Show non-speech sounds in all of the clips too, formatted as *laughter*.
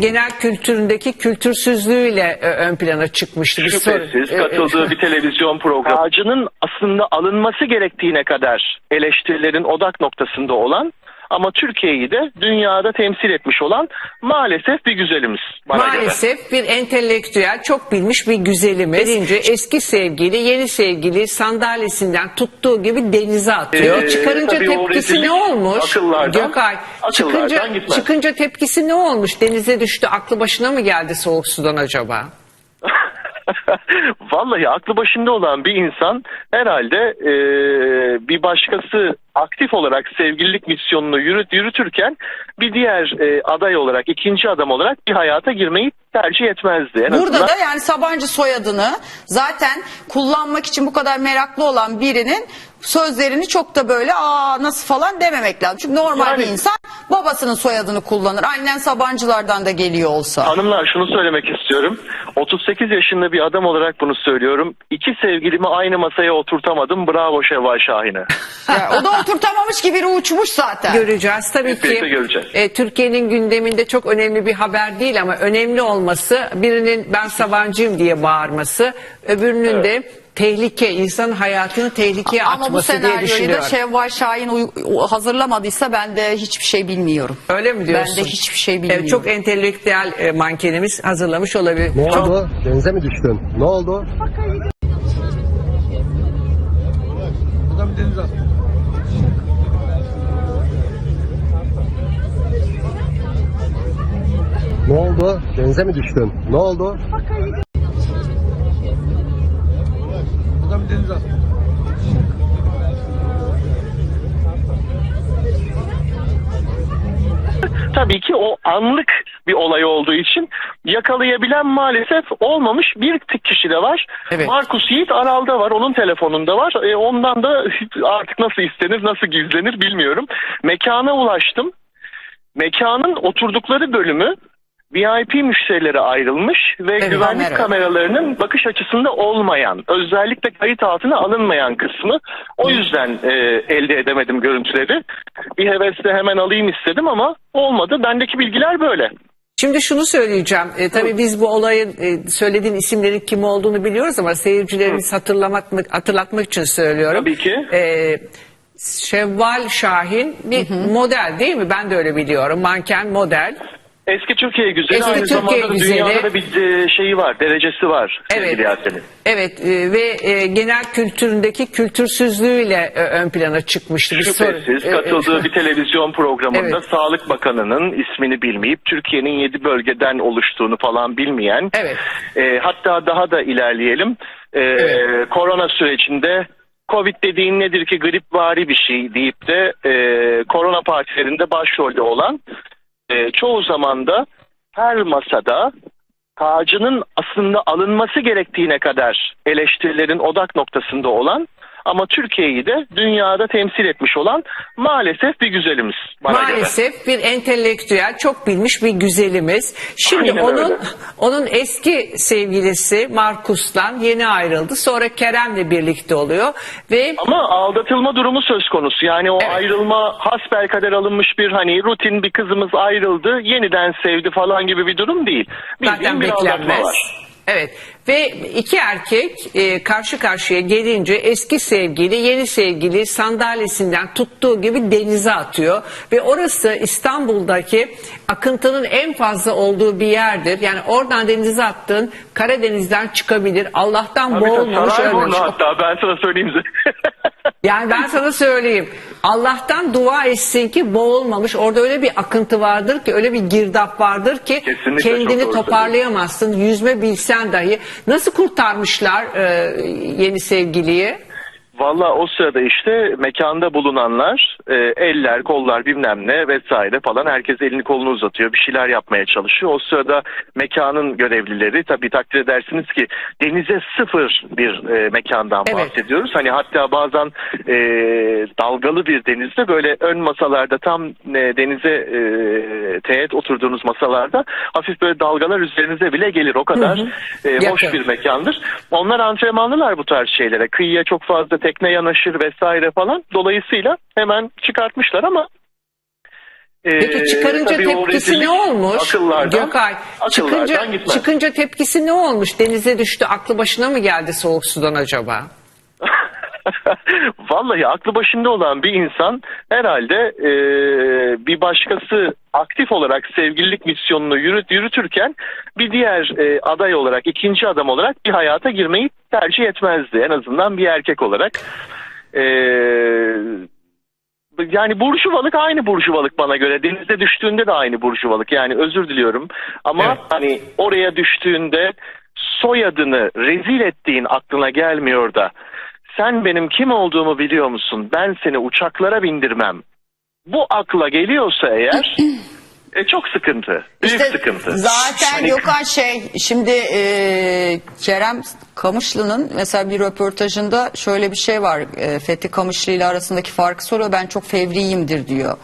genel kültüründeki kültürsüzlüğüyle e, ön plana çıkmıştı. Bir soru- Şüphesiz e, e, katıldığı *laughs* bir televizyon programı. Ağacının aslında alınması gerektiğine kadar eleştirilerin odak noktasında olan ama Türkiye'yi de dünyada temsil etmiş olan maalesef bir güzelimiz bana göre. Maalesef bir entelektüel, çok bilmiş bir güzelimiz. Birinci eski sevgili, yeni sevgili sandalyesinden tuttuğu gibi denize atıyor. Ee, Çıkarınca tepkisi ne olmuş? akıllardan- Gökay, akıllardan çıkınca, gitmez. çıkınca tepkisi ne olmuş? Denize düştü, aklı başına mı geldi soğuk sudan acaba? *laughs* Vallahi aklı başında olan bir insan herhalde e, bir başkası aktif olarak sevgililik misyonunu yürüt, yürütürken bir diğer e, aday olarak, ikinci adam olarak bir hayata girmeyi tercih etmezdi. En Burada azından da yani Sabancı soyadını zaten kullanmak için bu kadar meraklı olan birinin sözlerini çok da böyle aa nasıl falan dememek lazım. Çünkü normal Yani- bir insan babasının soyadını kullanır. Annen Sabancılardan da geliyor olsa. Hanımlar şunu söylemek istiyorum. 38 yaşında bir adam olarak bunu söylüyorum. İki sevgilimi aynı masaya oturtamadım. Bravo Şevval Şahin'e. Ya, o da oturtamamış ki biri uçmuş zaten. Göreceğiz. Tabii ki göreceğiz. e, Türkiye'nin gündeminde çok önemli bir haber değil ama önemli olması birinin ben Sabancıyım diye bağırması, öbürünün de tehlike, insan hayatını tehlikeye Ama bu atması diye senaryoyu da düşünüyorum. Şevval Şahin hazırlamadıysa ben de hiçbir şey bilmiyorum. Öyle mi diyorsun? Ben de hiçbir şey bilmiyorum. Evet, çok entelektüel e, mankenimiz hazırlamış olabilir. Ne Çok- oldu? Denize mi düştün? Ne oldu? Ne oldu? Denize mi düştün? Ne oldu? Tabii ki o anlık bir olay olduğu için yakalayabilen maalesef olmamış bir tek kişi de var. Evet. Markus Yiğit Aral'da var. Onun telefonunda var. E, ondan da artık nasıl istenir, nasıl gizlenir bilmiyorum. Mekana ulaştım. Mekanın oturdukları bölümü VIP müşterilere ayrılmış ve Evet, güvenlik kamera. kameralarının bakış açısında olmayan, özellikle kayıt altına alınmayan kısmı. O yüzden e, elde edemedim görüntüleri. Bir hevesle hemen alayım istedim ama olmadı. Bendeki bilgiler böyle. Şimdi şunu söyleyeceğim. E, tabii biz bu olayın e, söylediğin isimlerin kim olduğunu biliyoruz ama seyircilerimiz hatırlamak, hatırlatmak için söylüyorum. Tabii ki. E, Şevval Şahin bir model değil mi? Ben de öyle biliyorum. Manken model. Eski Türkiye güzeli Eski aynı Türkiye zamanda da güzeli. dünyada da bir e, şeyi var, derecesi var sevgili Evet. Yasemin. Evet e, ve e, genel kültüründeki kültürsüzlüğüyle e, ön plana çıkmıştı. Bir soru- Şüphesiz e, e, katıldığı bir televizyon programında Evet. Sağlık Bakanı'nın ismini bilmeyip Türkiye'nin 7 bölgeden oluştuğunu falan bilmeyen Evet. e, hatta daha da ilerleyelim e, Evet. korona sürecinde Covid dediğin nedir ki gripvari bir şey deyip de e, korona partilerinde başrolde olan e, çoğu zamanda her masada tacının aslında alınması gerektiğine kadar eleştirilerin odak noktasında olan ama Türkiye'yi de dünyada temsil etmiş olan maalesef bir güzelimiz bana göre. Maalesef bir entelektüel, çok bilmiş bir güzelimiz. Şimdi Aynen onun öyle. onun eski sevgilisi Markus'tan yeni ayrıldı. Sonra Kerem'le birlikte oluyor ve Ama aldatılma durumu söz konusu. Yani o Evet. ayrılma hasbelkader alınmış bir hani rutin bir kızımız ayrıldı, yeniden sevdi falan gibi bir durum değil. Bildiğin zaten bir aldatma beklenmez. var. Evet ve iki erkek e, karşı karşıya gelince eski sevgili yeni sevgili sandalyesinden tuttuğu gibi denize atıyor ve orası İstanbul'daki akıntının en fazla olduğu bir yerdir. Yani oradan denize attığın Karadeniz'den çıkabilir. Allah'tan tabii, boğulmamış ölmemiş. hatta ben sana söyleyeyim. Yani ben sana söyleyeyim. Allah'tan dua etsin ki boğulmamış. Orada öyle bir akıntı vardır ki, öyle bir girdap vardır ki Kesinlikle kendini toparlayamazsın. Yüzme bilsen dahi. Nasıl kurtarmışlar e, yeni sevgiliyi? Valla o sırada işte mekanda bulunanlar e, eller, kollar bilmem ne vesaire falan herkes elini kolunu uzatıyor. Bir şeyler yapmaya çalışıyor. O sırada mekanın görevlileri tabii takdir edersiniz ki denize sıfır bir e, mekandan Evet. bahsediyoruz. Hani hatta bazen e, dalgalı bir denizde böyle ön masalarda tam e, denize e, teğet oturduğunuz masalarda hafif böyle dalgalar üzerinize bile gelir. O kadar e, hoş bir mekandır. Onlar antrenmanlılar bu tarz şeylere. Kıyıya çok fazla tekne yanaşır vesaire falan. Dolayısıyla hemen çıkartmışlar ama Ee, Peki çıkarınca tabii tepkisi ne olmuş? Akıllardan, Gökay akıllardan çıkınca, gitmez. çıkınca tepkisi ne olmuş? Denize düştü aklı başına mı geldi soğuk sudan acaba? *laughs* Vallahi aklı başında olan bir insan herhalde e, bir başkası aktif olarak sevgililik misyonunu yürüt, yürütürken bir diğer e, aday olarak, ikinci adam olarak bir hayata girmeyi tercih etmezdi. En azından bir erkek olarak. E, yani burjuvalık aynı burjuvalık bana göre. Denizde düştüğünde de aynı burjuvalık. Yani özür diliyorum. Ama Evet. hani oraya düştüğünde soyadını rezil ettiğin aklına gelmiyor da sen benim kim olduğumu biliyor musun? Ben seni uçaklara bindirmem. Bu akla geliyorsa eğer e, çok sıkıntı. Büyük İşte sıkıntı. Zaten Hani- Gökhan şey şimdi e, Kerem Kamışlı'nın mesela bir röportajında şöyle bir şey var. E, Fethi Kamışlı ile arasındaki farkı soruyor. Ben çok fevriyimdir diyor.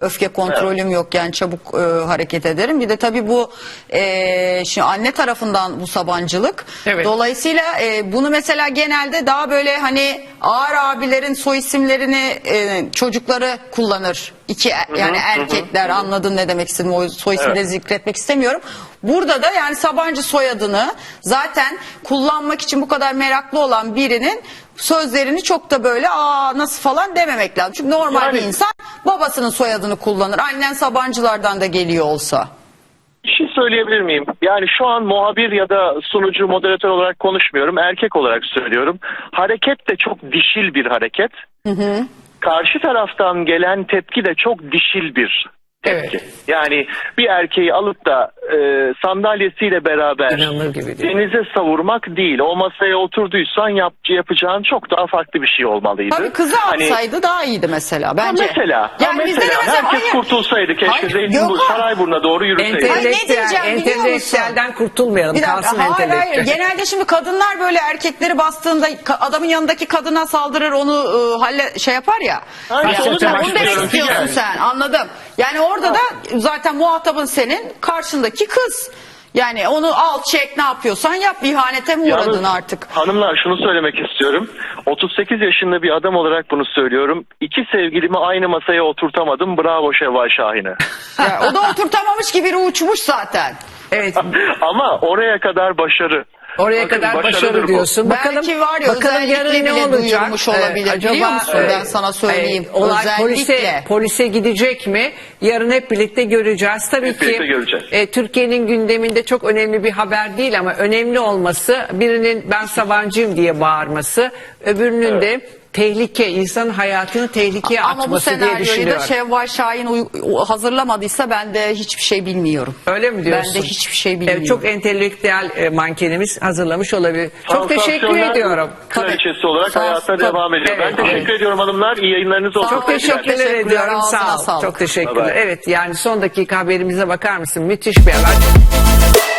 Öfke kontrolüm yok yani çabuk e, hareket ederim. Bir de tabii bu e, şimdi anne tarafından bu sabancılık. Evet. Dolayısıyla e, bunu mesela genelde daha böyle hani ağır abilerin soy isimlerini e, çocukları kullanır. İki er- yani erkekler anladın ne demek istedim o soy ismi de Evet. zikretmek istemiyorum. Burada da yani Sabancı soyadını zaten kullanmak için bu kadar meraklı olan birinin sözlerini çok da böyle aa nasıl falan dememek lazım. Çünkü normal Yani- bir insan babasının soyadını kullanır. Annen Sabancılardan da geliyor olsa. Bir şey söyleyebilir miyim? Yani şu an muhabir ya da sunucu, moderatör olarak konuşmuyorum. Erkek olarak söylüyorum. Hareket de çok dişil bir hareket. Karşı taraftan gelen tepki de çok dişil bir tepki. Evet. Yani bir erkeği alıp da e, sandalyesiyle beraber gibi değil. denize savurmak değil. O masaya oturduysan yap, yapacağın çok daha farklı bir şey olmalıydı. Tabii kızı Hani- atsaydı daha iyiydi mesela bence. mesela, ha Yani bizde de mesela, mesela herkes hayır. kurtulsaydı keşke Hayır, Zeytinburnu, Gökhan. Sarayburnu'na doğru yürüseydi. Ay, ne Entelektüel, diyeceğim biliyor musun? entelektüelden kurtulmayalım. Bir dakika, Kalsın hayır hayır. entelektüel. Genelde şimdi kadınlar böyle erkekleri bastığında ka- adamın yanındaki kadına saldırır onu e, halle şey yapar ya. Hayır, Ya, onu onu, demek demek istiyorum. istiyorsun Yani. sen anladım. Yani orada da zaten muhatabın senin karşındaki kız. Yani onu al çek ne yapıyorsan yap ihanete mi Yalnız uğradın artık? Hanımlar şunu söylemek istiyorum. 38 yaşında bir adam olarak bunu söylüyorum. İki sevgilimi aynı masaya oturtamadım. Bravo Şevval Şahin'e. *laughs* Ya, o da oturtamamış gibi biri uçmuş zaten. Evet. *laughs* Ama oraya kadar başarı. Oraya Bakın, kadar başarıdır başarı bu. diyorsun. Bakalım, Belki var ya, bakalım özellikle yarın ne bile olacak? olabilir, biliyor musun? Ben sana söyleyeyim. e, olay Özellikle. polise, polise gidecek mi? Yarın hep birlikte göreceğiz. Tabii Hep ki birlikte göreceğiz. e, Türkiye'nin gündeminde çok önemli bir haber değil ama önemli olması birinin ben Sabancıyım diye bağırması, öbürünün de tehlike, insan hayatını tehlikeye Ama bu atması diye senaryoyu da düşünüyorum. Şevval Şahin hazırlamadıysa ben de hiçbir şey bilmiyorum. Öyle mi diyorsun? Ben de hiçbir şey bilmiyorum. Evet, çok entelektüel e, mankenimiz hazırlamış olabilir. Çok teşekkür ediyorum. Kraliçesi olarak Sağ- hayata tabii. devam ediyor. Evet, ben teşekkür evet. ediyorum hanımlar. İyi yayınlarınız olsun. Çok teşekkürler, Teşekkürler, ediyorum. Sağ ol. sağlık. Çok teşekkürler. Bye bye. Evet yani son dakika haberimize bakar mısın? Müthiş bir haber.